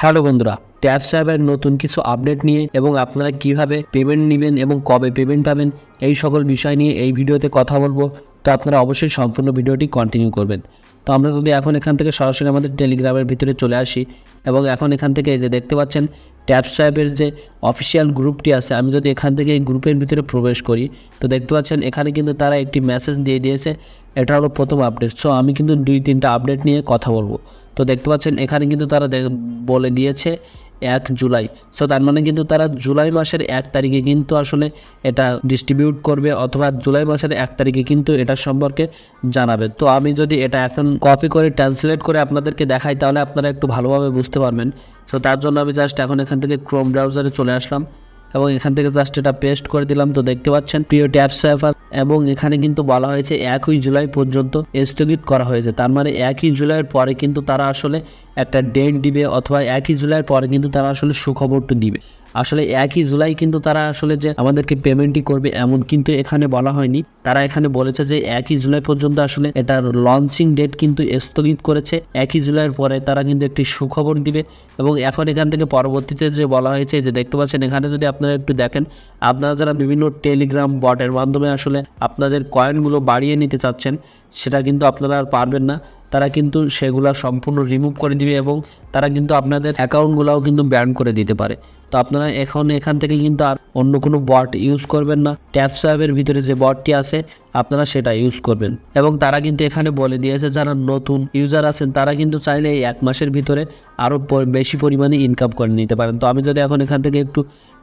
Hello বন্ধুরা tab সাহেবের নতুন কিছু আপডেট নিয়ে এবং আপনারা কীভাবে পেমেন্ট নেবেন এবং কবে পেমেন্ট পাবেন, এই সকল বিষয় নিয়ে এই ভিডিওতে কথা বলব। তো আপনারা অবশ্যই সম্পূর্ণ ভিডিওটি কন্টিনিউ করবেন। তো আমরা যদি এখন এখান থেকে সরাসরি আমাদের টেলিগ্রামের ভিতরে চলে আসি এবং এখন এখান থেকে যে দেখতে পাচ্ছেন ট্যাব সাহেবের যে অফিসিয়াল গ্রুপটি আছে, আমি যদি এখান থেকে এই গ্রুপের ভিতরে প্রবেশ করি, তো দেখতে পাচ্ছেন এখানে কিন্তু তারা একটি মেসেজ দিয়ে দিয়েছে, এটা হলো প্রথম আপডেট সো আমি কিন্তু দুই তিনটা আপডেট নিয়ে কথা বলব। তো দেখতে পাচ্ছেন, এখানে কিন্তু তারা বলে দিয়েছে এক জুলাই। সো তার মানে কিন্তু তারা জুলাই মাসের এক তারিখে কিন্তু আসলে এটা ডিস্ট্রিবিউট করবে অথবা জুলাই মাসের এক তারিখে কিন্তু এটা সম্পর্কে জানাবে। তো আমি যদি এটা এখন কপি করে ট্রান্সলেট করে আপনাদেরকে দেখাই, তাহলে আপনারা একটু ভালোভাবে বুঝতে পারবেন। সো তার জন্য আমি জাস্ট এখন এখান থেকে ক্রোম ব্রাউজারে চলে আসলাম এবং এখান থেকে জাস্ট এটা পেস্ট করে দিলাম। তো দেখতে পাচ্ছেন, প্রিয় ট্যাব সাইফার এবং এখানে কিন্তু বলা হয়েছে একই জুলাই পর্যন্ত স্থগিত করা হয়েছে। তার মানে একই জুলাইয়ের পরে কিন্তু তারা আসলে একটা ডেট দিবে অথবা একই জুলাইয়ের পরে কিন্তু তারা আসলে সুখবরটা দিবে। আসলে একই জুলাই কিন্তু তারা আসলে যে আমাদেরকে পেমেন্টই করবে এমন কিন্তু এখানে বলা হয়নি। তারা এখানে বলেছে যে একই জুলাই পর্যন্ত আসলে এটার লঞ্চিং ডেট কিন্তু স্থগিত করেছে। একই জুলাইয়ের পরে তারা কিন্তু একটি সুখবর দিবে এবং এখন এখান থেকে পরবর্তীতে যে বলা হয়েছে যে দেখতে পাচ্ছেন এখানে যদি আপনারা একটু দেখেন, আপনারা যারা বিভিন্ন টেলিগ্রাম বটের মাধ্যমে আসলে আপনাদের কয়েনগুলো বাড়িয়ে নিতে চাচ্ছেন, সেটা কিন্তু আপনারা আর পারবেন না। তারা কিন্তু সেগুলো সম্পূর্ণ রিমুভ করে দিবে এবং তারা কিন্তু আপনাদের অ্যাকাউন্টগুলোও কিন্তু ব্যান করে দিতে পারে। তো আপনারা এখন এখান থেকে কিন্তু আর অন্য কোনো বট ইউজ করবেন না। ট্যাপ সাহেবের ভিতরে যে বটটি আছে, আপনারা সেটা ইউজ করবেন। এবং তারা কিন্তু এখানে বলে দিয়েছে, যারা নতুন ইউজার আছেন, তারা কিন্তু চাইলে এই এক মাসের ভিতরে আরও বেশি পরিমাণে ইনকাম করে নিতে পারেন। তো আমি যদি এখন এখান থেকে একটু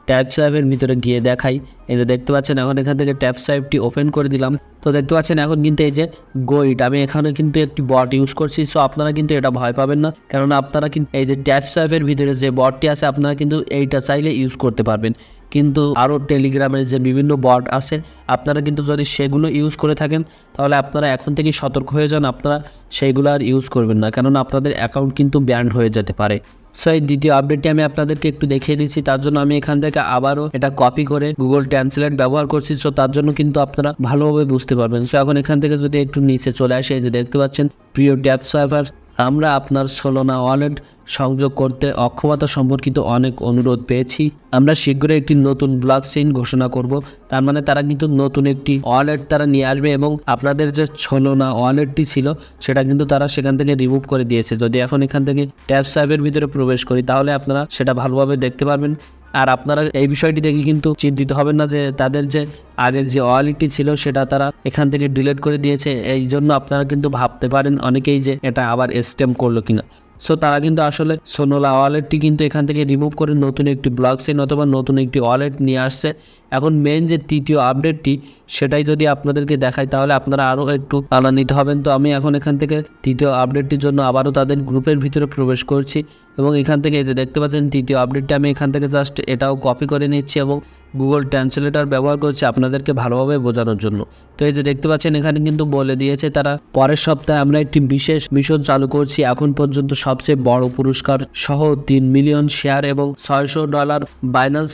ট্যাব সাহেবের ভিতরে গিয়ে দেখাই। এই যে দেখতে পাচ্ছেন, এখন এখান থেকে ট্যাব সাহেবটি ওপেন করে দিলাম। তো দেখতে পাচ্ছেন, এখন কিন্তু এই যে গোইড আমি এখানে কিন্তু একটি বট ইউজ করছি সো আপনারা কিন্তু এটা ভয় পাবেন না। কেননা আপনারা কিন্তু এই যে ট্যাব সাহেবের ভিতরে যে বটটি আছে, আপনারা কিন্তু এইটা চাইলে ইউজ করতে পারবেন। কিন্তু আরও টেলিগ্রামের যে বিভিন্ন বট আছে, আপনারা কিন্তু যদি সেগুলো ইউজ করে থাকেন, তাহলে আপনারা এখন থেকে সতর্ক হয়ে যান, আপনারা সেইগুলো আর ইউজ করবেন না। কেননা আপনাদের অ্যাকাউন্ট কিন্তু ব্যান্ড হয়ে যেতে পারে। সো এই দ্বিতীয় আপডেটটি আমি আপনাদেরকে একটু দেখিয়ে দিচ্ছি। তার জন্য আমি এখান থেকে আবারও এটা কপি করে গুগল ট্রান্সলেট ব্যবহার করছি। সো তার জন্য কিন্তু আপনারা ভালোভাবে বুঝতে পারবেন। সো এখন এখান থেকে যদি একটু নিচে চলে আসে যে দেখতে পাচ্ছেন, প্রিয় ট্যাব সার্ভার আমরা আপনার সোলোনা ওয়ালেট সংযোগ করতে অক্ষমতা সম্পর্কিত অনেক অনুরোধ পেয়েছি। আমরা শীঘ্রই একটি নতুন ব্লক চেইন ঘোষণা করব। তার মানে তারা কিন্তু নতুন একটি ওয়ালেট তারা নিয়ে আসবে এবং আপনাদের যে ছলোনা ওয়ালেটটি ছিল, সেটা কিন্তু তারা সেখান থেকে রিমুভ করে দিয়েছে। যদি এখন এখান থেকে ট্যাব সাহেবের ভিতরে প্রবেশ করি, তাহলে আপনারা সেটা ভালোভাবে দেখতে পারবেন। আর আপনারা এই বিষয়টি দেখে কিন্তু চিন্তিত হবেন না যে তাদের যে আগের যে ওয়ালেটটি ছিল, সেটা তারা এখান থেকে ডিলিট করে দিয়েছে। এই জন্য আপনারা কিন্তু ভাবতে পারেন অনেকেই যে এটা আবার স্টেম করল কিনা। সো তারা কিন্তু আসলে সোনোলা ওয়ালেটটি কিন্তু এখান থেকে রিমুভ করে নতুন একটি ব্লক চেইন অথবা নতুন একটি ওয়ালেট নিয়ে আসছে। এখন মেন যে তৃতীয় আপডেটটি সেটাই যদি আপনাদেরকে দেখাই, তাহলে আপনারা আরও একটু আনন্দিত হবেন। তো আমি এখন এখান থেকে তৃতীয় আপডেটটির জন্য আবারও তাদের গ্রুপের ভিতরে প্রবেশ করছি এবং এখান থেকে এই যে দেখতে পাচ্ছেন, তৃতীয় আপডেটটি আমি এখান থেকে জাস্ট এটাও কপি করে নিচ্ছি এবং গুগল ট্রান্সলেটার ব্যবহার করছি আপনাদেরকে ভালোভাবে বোঝানোর জন্য। তো এই যে দেখতে পাচ্ছেন, এখানে কিন্তু বলে দিয়েছে তারা, পরের সপ্তাহে আমরা একটি বিশেষ মিশন চালু করছি। এখন পর্যন্ত সবচেয়ে বড় পুরস্কার সহ তিন মিলিয়ন শেয়ার এবং ছয়শো ডলার বাইন্যান্স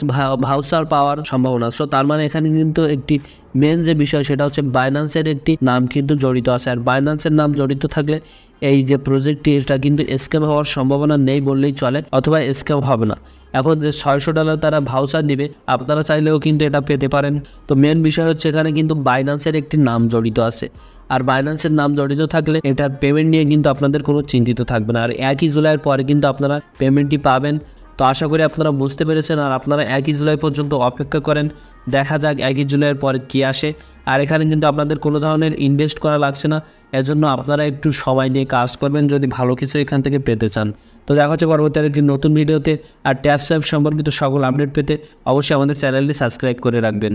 ভাউচার পাওয়ার সম্ভাবনা। সো তার মানে এখানে কিন্তু একটি মেন যে বিষয়, সেটা হচ্ছে বাইন্যান্সের একটি নাম কিন্তু জড়িত আছে। আর বাইন্যান্সের নাম জড়িত থাকলে এই যে প্রজেক্টটি এটা কিন্তু স্ক্যাম হওয়ার সম্ভাবনা নেই বললেই চলে, অথবা স্ক্যাম হবে না। এখন যে ছয়শো ডলার তারা ভাউচার নেবে আপনারা চাইলেও কিন্তু এটা পেতে পারেন। তো মেন বিষয় হচ্ছে এখানে কিন্তু বাইন্যান্সের একটি নাম জড়িত আছে। আর বাইন্যান্সের নাম জড়িত থাকলে এটার পেমেন্ট নিয়ে কিন্তু আপনাদের কোনো চিন্তিত থাকবে না। আর একই জুলাইয়ের পরে কিন্তু আপনারা পেমেন্টটি পাবেন। তো আশা করি আপনারা বুঝতে পেরেছেন আর আপনারা একই জুলাই পর্যন্ত অপেক্ষা করেন। দেখা যাক একই জুলাইয়ের পরে কী আসে। আর এখানে কিন্তু আপনাদের কোনো ধরনের ইনভেস্ট করা লাগছে না। এজন্য আপনারা একটু সবাই নিয়ে কাজ করবেন যদি ভালো কিছু এখান থেকে পেতে চান। তো দেখা হচ্ছে পরবর্তী একটি নতুন ভিডিওতে। আর ট্যাপ স্যাপ সম্পর্কিত সকল আপডেট পেতে অবশ্যই আমাদের চ্যানেলটি সাবস্ক্রাইব করে রাখবেন।